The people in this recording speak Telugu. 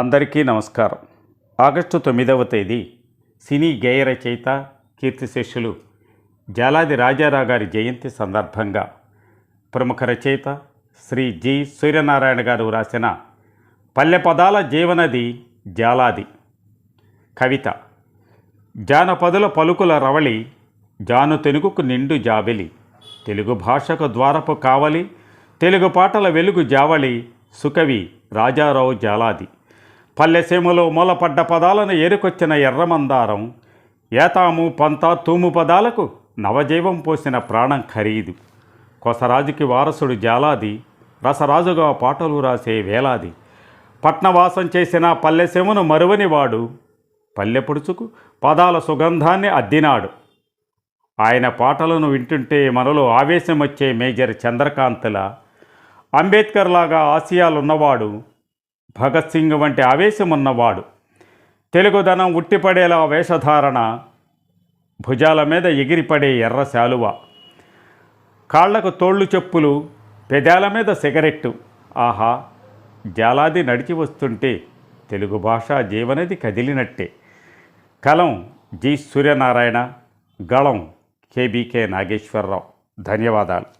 అందరికీ నమస్కారం. ఆగస్టు తొమ్మిదవ తేదీ సినీ గేయ రచయిత కీర్తిశేషులు జాలాది రాజారావు గారి జయంతి సందర్భంగా ప్రముఖ రచయిత శ్రీ జి. సూర్యనారాయణ గారు రాసిన పల్లె పదాల జీవనది జాలాది కవిత. జానపదుల పలుకుల రవళి జాను తెలుగుకు నిండు జాబిలి తెలుగు భాషకు ద్వారపు కావలి తెలుగు పాటల వెలుగు జావళి సుకవి రాజారావు జాలాది. పల్లెసీమలో మూలపడ్డ పదాలను ఏరుకొచ్చిన ఎర్రమందారం ఏతాము పంత తూము పదాలకు నవజీవం పోసిన ప్రాణం ఖరీదు. కొసరాజుకి వారసుడు జాలాది రసరాజుగా పాటలు రాసే వేలాది. పట్నవాసం చేసిన పల్లెసీమను మరువనివాడు పల్లెపుడుచుకు పదాల సుగంధాన్ని అద్దినాడు. ఆయన పాటలను వింటుంటే మనలో ఆవేశం వచ్చే మేజర్ చంద్రకాంత్ల. అంబేద్కర్ లాగా ఆశయాలున్నవాడు భగత్ సింగ్ వంటి ఆవేశం ఉన్నవాడు తెలుగుదనం ఉట్టిపడేలా వేషధారణ భుజాల మీద ఎగిరిపడే ఎర్ర శాలువ. కాళ్ళకు తోళ్ళు చెప్పులు పెదాల మీద సిగరెట్టు. ఆహా జాలాది నడిచి వస్తుంటే తెలుగు భాష జీవనది కదిలినట్టే. కలం జి సూర్యనారాయణ గళం కేబీకే నాగేశ్వరరావు. ధన్యవాదాలు.